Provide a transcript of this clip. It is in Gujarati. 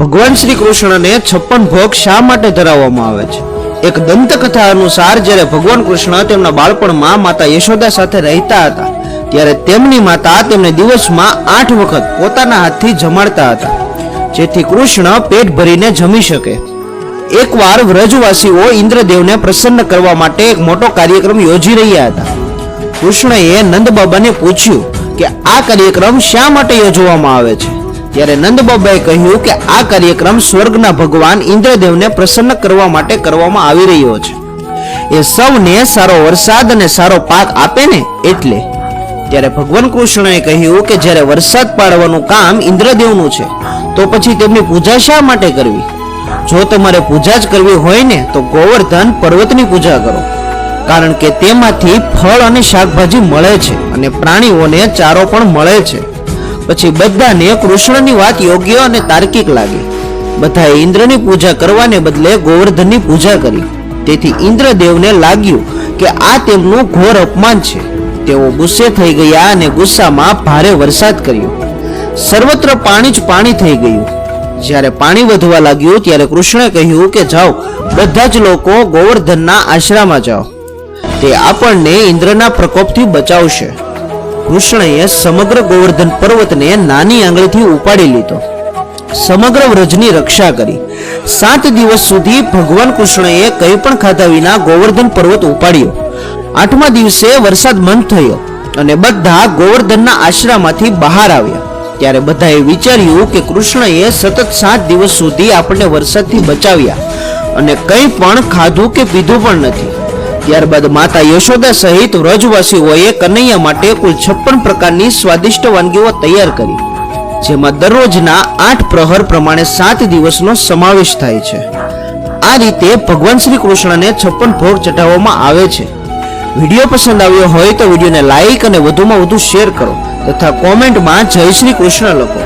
ભગવાન શ્રી કૃષ્ણને છપ્પન ભોગ શા માટે ધરાવવામાં આવે છે? એક દંતકથા અનુસાર જ્યારે ભગવાન કૃષ્ણ તેમના બાળપણમાં માતા યશોદા સાથે રહેતા હતા, ત્યારે તેમની માતા તેમને દિવસમાં આઠ વખત પોતાના હાથથી જમાડતા હતા, જેથી કૃષ્ણ પેટ ભરીને જમી શકે. એકવાર વ્રજવાસીઓ ઇન્દ્રદેવને પ્રસન્ન કરવા માટે એક મોટો કાર્યક્રમ યોજી રહ્યા હતા. કૃષ્ણએ નંદબાબાને પૂછ્યું કે આ કાર્યક્રમ શા માટે યોજવામાં આવે છે? ત્યારે નંદબાબાએ કહ્યું કે આ કાર્યક્રમ સ્વર્ગના ભગવાન ઇન્દ્રદેવને પ્રસન્ન કરવા માટે કરવામાં આવી રહ્યો છે. એ સૌને સારો વરસાદ અને સારો પાક આપે ને એટલે. ત્યારે ભગવાન કૃષ્ણએ કહ્યું કે જ્યારે વરસાદ પાડવાનું કામ ઇન્દ્રદેવનું છે, તો પછી તેમની પૂજા શા માટે કરવી? જો તમારે પૂજા જ કરવી હોય ને, તો ગોવર્ધન પર્વતની પૂજા કરો. કારણ કે તેમાંથી ફળ અને શાકભાજી મળે છે અને પ્રાણીઓને ચારો પણ મળે છે. પછી બધાને કૃષ્ણની વાત યોગ્ય અને તાર્કિક લાગી. બધાએ ઇન્દ્રની પૂજા કરવાને બદલે ગોવર્ધનની પૂજા કરી. તેથી ઇન્દ્રદેવને લાગ્યું કે આ તેમનું ઘોર અપમાન છે. તેઓ ગુસ્સે થઈ ગયા અને ગુસ્સામાં ભારે વરસાદ કર્યો. સર્વત્ર પાણી જ પાણી થઈ ગયું. જ્યારે પાણી વધવા લાગ્યું ત્યારે કૃષ્ણે કહ્યું કે જાઓ, બધા જ લોકો ગોવર્ધનના આશ્રમમાં જાઓ. તે આપણને ઇન્દ્રના પ્રકોપથી બચાવશે. કૃષ્ણએ સમગ્ર ગોવર્ધન પર્વતને નાની આંગળીથી ઉપાડી લીધો. સમગ્ર વ્રજની રક્ષા કરી. સાત દિવસ સુધી ભગવાન કૃષ્ણએ કંઈ પણ ખાધા વિના ગોવર્ધન પર્વત ઉપાડ્યો. આઠમા દિવસે વરસાદ બંધ થયો અને બધા ગોવર્ધનના આશ્રમમાંથી બહાર આવ્યા. ત્યારે બધાએ વિચાર્યું કે કૃષ્ણએ સતત સાત દિવસ સુધી આપણને વરસાદથી બચાવ્યા અને કંઈ પણ ખાધું કે પીધું પણ નથી. ત્યારબાદ માતા યશોદા સહિત વ્રજવાસીઓએ કનૈયા માટે કુલ છપ્પન પ્રકારની સ્વાદિષ્ટ વાનગીઓ તૈયાર કરી, જેમાં દરરોજના આઠ પ્રહર પ્રમાણે સાત દિવસનો સમાવેશ થાય છે. આ રીતે ભગવાન શ્રી કૃષ્ણને છપ્પન ભોગ ચઢાવવામાં આવે છે. વીડિયો પસંદ આવ્યો હોય તો વિડીયોને લાઈક અને વધુમાં વધુ શેર કરો તથા કોમેન્ટમાં જય શ્રી કૃષ્ણ લખો.